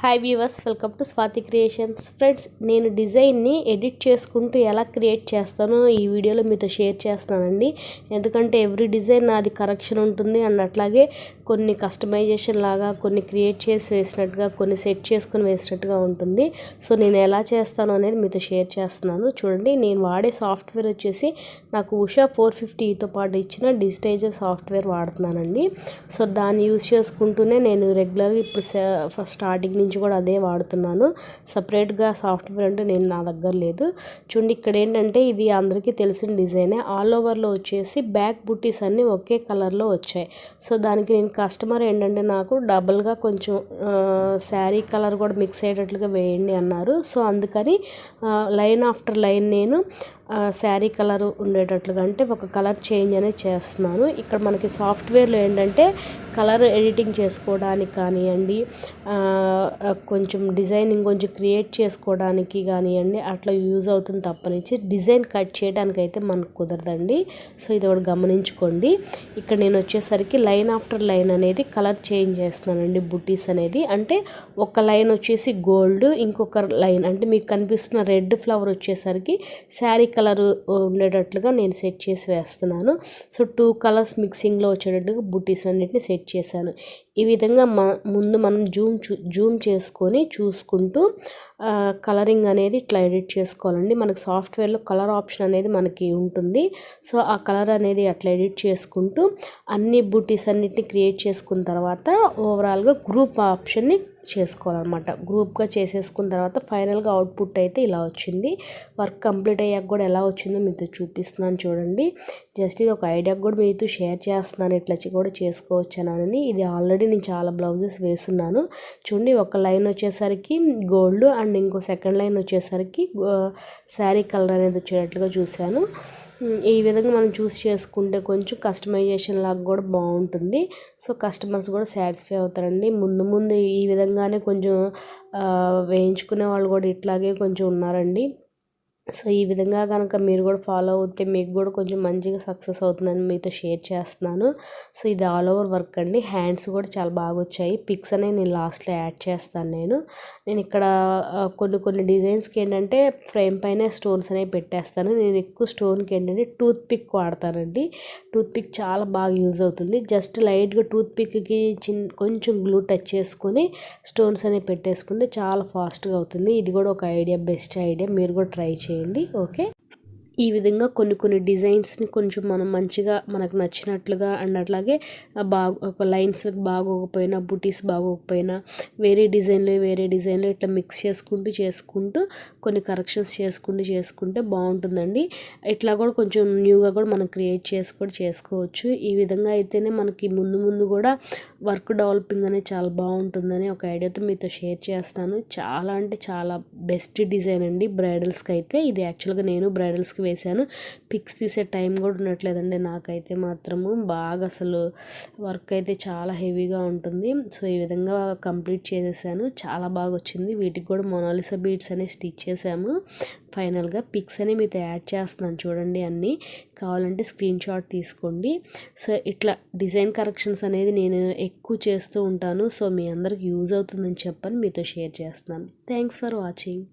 Hi viewers welcome to Swathi creations friends నేను డిజైన్ని edit చేసుకుంటూ ఎలా క్రియేట్ చేస్తానో ఈ వీడియోలో మీతో షేర్ చేస్తానండి. ఎందుకంటే ఎవ్రీ డిజైన్ నాది కరెక్షన్ ఉంటుంది. అండ్ అట్లాగే కొన్ని కస్టమైజేషన్ లాగా కొన్ని క్రియేట్ చేసి వేసినట్టుగా కొన్ని సెట్ చేసుకుని వేసినట్టుగా ఉంటుంది. సో నేను ఎలా చేస్తాను అనేది మీతో షేర్ చేస్తున్నాను. చూడండి నేను వాడే సాఫ్ట్వేర్ వచ్చేసి నాకు ఉషా ఫోర్ ఫిఫ్టీతో పాటు ఇచ్చిన డిజిటైజర్ సాఫ్ట్వేర్ వాడుతున్నానండి. సో దాన్ని యూస్ చేసుకుంటూనే నేను రెగ్యులర్గా ఇప్పుడు ఫస్ట్ స్టార్టింగ్ నుంచి కూడా అదే వాడుతున్నాను. సపరేట్గా సాఫ్ట్వేర్ అంటే నేను నా దగ్గర లేదు. చూడండి ఇక్కడ ఏంటంటే ఇది అందరికీ తెలిసిన డిజైనే ఆల్ ఓవర్లో వచ్చేసి బ్యాక్ బుట్టీస్ అన్నీ ఒకే కలర్లో వచ్చాయి. సో దానికి నేను కస్టమర్ ఏంటంటే నాకు డబుల్గా కొంచెం శారీ కలర్ కూడా మిక్స్ అయ్యేటట్లుగా వేయండి అన్నారు. సో అందుకని లైన్ ఆఫ్టర్ లైన్ నేను శారీ కలర్ ఉండేటట్లుగా అంటే ఒక కలర్ చేంజ్ అనేది చేస్తున్నాను. ఇక్కడ మనకి సాఫ్ట్వేర్లో ఏంటంటే కలర్ ఎడిటింగ్ చేసుకోవడానికి కానివ్వండి కొంచెం డిజైనింగ్ కొంచెం క్రియేట్ చేసుకోవడానికి కానివ్వండి అట్లా యూజ్ అవుతుంది తప్పనిచ్చి. డిజైన్ కట్ చేయడానికి అయితే మనకు కుదరదండి. సో ఇది ఒకటి గమనించుకోండి. ఇక్కడ నేను వచ్చేసరికి లైన్ ఆఫ్టర్ లైన్ అనేది కలర్ చేంజ్ చేస్తున్నానండి బుటీస్ అనేది. అంటే ఒక లైన్ వచ్చేసి గోల్డ్ ఇంకొక లైన్ అంటే మీకు కనిపిస్తున్న రెడ్ ఫ్లవర్ వచ్చేసరికి శారీ కలర్ ఉండేటట్లుగా నేను సెట్ చేసి వేస్తున్నాను. సో టూ కలర్స్ మిక్సింగ్లో వచ్చేటట్టుగా బుటీస్ అన్నిటిని సెట్ చేశాను. ఈ విధంగా ముందు మనం జూమ్ చూ జూమ్ చేసుకొని చూసుకుంటూ కలరింగ్ అనేది ఇట్లా ఎడిట్ చేసుకోవాలండి. మనకు సాఫ్ట్వేర్లో కలర్ ఆప్షన్ అనేది మనకి ఉంటుంది. సో ఆ కలర్ అనేది అట్లా ఎడిట్ చేసుకుంటూ అన్ని బూటీస్ అన్నిటిని క్రియేట్ చేసుకున్న తర్వాత ఓవరాల్గా గ్రూప్ ఆప్షన్ని చేసుకోవాలన్నమాట. గ్రూప్గా చేసేసుకున్న తర్వాత ఫైనల్గా అవుట్పుట్ అయితే ఇలా వచ్చింది. వర్క్ కంప్లీట్ అయ్యాక కూడా ఎలా వచ్చిందో మీతో చూపిస్తున్నాను చూడండి. జస్ట్ ఇది ఒక ఐడియా కూడా మీతో షేర్ చేస్తున్నాను. ఇట్లా కూడా చేసుకోవచ్చు అని. ఇది ఆల్రెడీ నేను చాలా బ్లౌజెస్ వేస్తున్నాను చూడండి ఒక లైన్ వచ్చేసరికి గోల్డ్ అండ్ ఇంకో సెకండ్ లైన్ వచ్చేసరికి శారీ కలర్ అనేది వచ్చేటట్లుగా చూశాను. ఈ విధంగా మనం చూస్ చేసుకుంటే కొంచెం కస్టమైజేషన్ లాగా కూడా బాగుంటుంది. సో కస్టమర్స్ కూడా సాటిస్ఫై అవుతారండి. ముందు ముందు ఈ విధంగానే కొంచెం వేయించుకునే వాళ్ళు కూడా ఇట్లాగే కొంచెం ఉన్నారండి. సో ఈ విధంగా కనుక మీరు కూడా ఫాలో అవుతే మీకు కూడా కొంచెం మంచిగా సక్సెస్ అవుతుందని మీతో షేర్ చేస్తున్నాను. సో ఇది ఆల్ ఓవర్ వర్క్ అండి. హ్యాండ్స్ కూడా చాలా బాగా వచ్చాయి. పిక్స్ అనేవి నేను లాస్ట్లో యాడ్ చేస్తాను నేను. నేను ఇక్కడ కొన్ని కొన్ని డిజైన్స్కి ఏంటంటే ఫ్రేమ్ పైన స్టోన్స్ అనేవి పెట్టేస్తాను. నేను ఎక్కువ స్టోన్కి ఏంటంటే టూత్ పిక్ వాడతానండి. టూత్ పిక్ చాలా బాగా యూజ్ అవుతుంది. జస్ట్ లైట్గా టూత్ పిక్కి చిన్న కొంచెం గ్లూ టచ్ చేసుకొని స్టోన్స్ అనేవి పెట్టేసుకుంటే చాలా ఫాస్ట్గా అవుతుంది. ఇది కూడా ఒక ఐడియా బెస్ట్ ఐడియా మీరు కూడా ట్రై చేయండి. చేయండి ఓకే? ఈ విధంగా కొన్ని కొన్ని డిజైన్స్ని కొంచెం మనం మంచిగా మనకు నచ్చినట్లుగా అండ్ అట్లాగే బాగా ఒక లైన్స్ బాగోకపోయినా బుటీస్ బాగోకపోయినా వేరే డిజైన్లు వేరే డిజైన్లు ఇట్లా మిక్స్ చేసుకుంటూ చేసుకుంటూ కొన్ని కరెక్షన్స్ చేసుకుంటూ చేసుకుంటే బాగుంటుందండి. ఇట్లా కూడా కొంచెం న్యూగా కూడా మనం క్రియేట్ చేసి కూడా చేసుకోవచ్చు. ఈ విధంగా అయితేనే మనకి ముందు ముందు కూడా వర్క్ డెవలపింగ్ అనేది చాలా బాగుంటుందని ఒక ఐడియాతో మీతో షేర్ చేస్తాను. చాలా అంటే చాలా బెస్ట్ డిజైన్ అండి బ్రైడల్స్కి అయితే. ఇది యాక్చువల్గా నేను బ్రైడల్స్కి వేశాను. పిక్స్ తీసే టైం కూడా ఉండట్లేదండి నాకైతే మాత్రము. బాగా అసలు వర్క్ అయితే చాలా హెవీగా ఉంటుంది. సో ఈ విధంగా కంప్లీట్ చేసేసాను. చాలా బాగా వచ్చింది. వీటికి కూడా మొనాలిసా బీడ్స్ అనేవి స్టిచ్ చేసాము ఫైనల్గా పిక్స్ అని మీతో యాడ్ చేస్తున్నాను చూడండి అన్నీ. కావాలంటే స్క్రీన్ షాట్ తీసుకోండి. సో ఇట్లా డిజైన్ కరెక్షన్స్ అనేది నేను ఎక్కువ చేస్తూ ఉంటాను. సో మీ అందరికి యూజ్ అవుతుందని చెప్పని మీతో షేర్ చేస్తున్నాను. Thanks for watching.